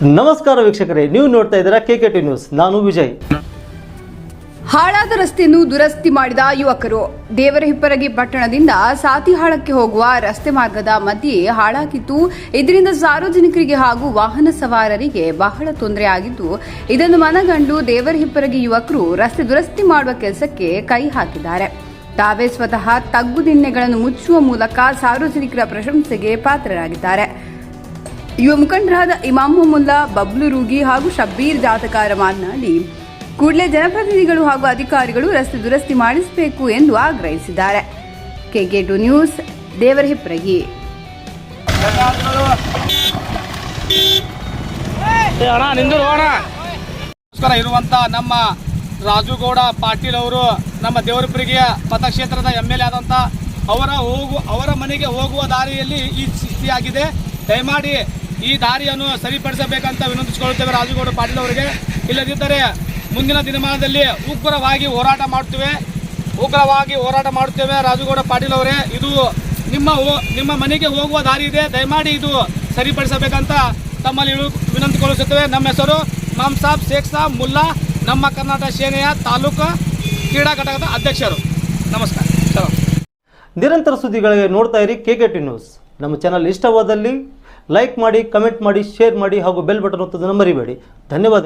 ನಮಸ್ಕಾರ ವೀಕ್ಷಕರೇ, ನೀವು ನೋಡ್ತಾ ಇದ್ದೀರಾ ಕೆ ಕೆ ಟಿ ನ್ಯೂಸ್ ನಾನು ವಿಜಯ್. ಹಾಳಾದ ರಸ್ತೆಯನ್ನು ದುರಸ್ತಿ ಮಾಡಿದ ಯುವಕರು. ದೇವರಹಿಪ್ಪರಗಿ ಪಟ್ಟಣದಿಂದ ಸಾತಿಹಾಳಕ್ಕೆ ಹೋಗುವ ರಸ್ತೆ ಮಾರ್ಗದ ಮಧ್ಯೆ ಹಾಳಾಗಿದ್ದು, ಇದರಿಂದ ಸಾರ್ವಜನಿಕರಿಗೆ ಹಾಗೂ ವಾಹನ ಸವಾರರಿಗೆ ಬಹಳ ತೊಂದರೆ ಆಗಿದ್ದು, ಇದನ್ನು ಮನಗಂಡು ದೇವರಹಿಪ್ಪರಗಿ ಯುವಕರು ರಸ್ತೆ ದುರಸ್ತಿ ಮಾಡುವ ಕೆಲಸಕ್ಕೆ ಕೈ ಹಾಕಿದ್ದಾರೆ. ತಾವೇ ಸ್ವತಃ ತಗ್ಗು ತಗ್ಗುದಿಣ್ಣೆಗಳನ್ನು ಮುಚ್ಚುವ ಮೂಲಕ ಸಾರ್ವಜನಿಕರ ಪ್ರಶಂಸೆಗೆ ಪಾತ್ರರಾಗಿದ್ದಾರೆ. ಯುವ ಮುಖಂಡರಾದ ಇಮಾಮ್ ಮುಲ್ಲಾ ಬಬ್ಲು ರೂಗಿ ಹಾಗೂ ಶಬ್ಬೀರ್ ಜಾತಕಾರ ಮಾತನಾಡಿ ಕೂಡಲೇ ಜನಪ್ರತಿನಿಧಿಗಳು ಹಾಗೂ ಅಧಿಕಾರಿಗಳು ರಸ್ತೆ ದುರಸ್ತಿ ಮಾಡಿಸಬೇಕು ಎಂದು ಆಗ್ರಹಿಸಿದ್ದಾರೆ. ಕೆಕೆ ಟು ನ್ಯೂಸ್ ದೇವರ ಹಿಪ್ರಗಿ ಇರುವಂತ ನಮ್ಮ ರಾಜುಗೌಡ ಪಾಟೀಲ್ ಅವರು, ನಮ್ಮ ದೇವರಪುರಿಗೆಯ ಮತಕ್ಷೇತ್ರದ ಎಂ ಎಲ್ ಎ ಆದಂತ ಅವರ ಹೋಗು, ಅವರ ಮನೆಗೆ ಹೋಗುವ ದಾರಿಯಲ್ಲಿ ಈ ಸ್ಥಿತಿಯಾಗಿದೆ ದಯಮಾಡಿ ಈ ದಾರಿಯನ್ನು ಸರಿಪಡಿಸಬೇಕಂತ ವಿನಂತಿಸಿಕೊಳ್ಳುತ್ತೇವೆ ರಾಜುಗೌಡ ಪಾಟೀಲ್ ಅವರಿಗೆ. ಇಲ್ಲದಿದ್ದರೆ ಮುಂದಿನ ದಿನಮಾನದಲ್ಲಿ ಉಗ್ರವಾಗಿ ಹೋರಾಟ ಮಾಡುತ್ತೇವೆ. ಉಗ್ರವಾಗಿ ಹೋರಾಟ ಮಾಡುತ್ತೇವೆ ರಾಜುಗೌಡ ಪಾಟೀಲ್ ಅವರೇ. ಇದು ನಿಮ್ಮ ನಿಮ್ಮ ಮನೆಗೆ ಹೋಗುವ ದಾರಿ ಇದೆ. ದಯಮಾಡಿ ಇದು ಸರಿಪಡಿಸಬೇಕಂತ ತಮ್ಮಲ್ಲಿ ವಿನಂತಿಗೊಳಿಸುತ್ತೇವೆ ನಮ್ಮ ಹೆಸರು ಮಾಮ್ ಸಾಬ್ ಶೇಖ್ ಸಾಬ್, ಮುಲ್ಲಾ, ನಮ್ಮ ಕರ್ನಾಟಕ ಸೇನೆಯ ತಾಲೂಕು ಕ್ರೀಡಾ ಘಟಕದ ಅಧ್ಯಕ್ಷರು. ನಮಸ್ಕಾರ. ನಿರಂತರ ಸುದ್ದಿಗಳಿಗೆ ನೋಡ್ತಾ ಇರಿ ಕೆ ನ್ಯೂಸ್. ನಮ್ಮ ಚಾನಲ್ ಇಷ್ಟವಾದಲ್ಲಿ ಲೈಕ್ ಮಾಡಿ ಕಮೆಂಟ್ ಮಾಡಿ ಶೇರ್ ಮಾಡಿ ಹಾಗೂ ಬೆಲ್ ಬಟನ್ ಒತ್ತೋದನ್ನು ಮರಿಬೇಡಿ. ಧನ್ಯವಾದ.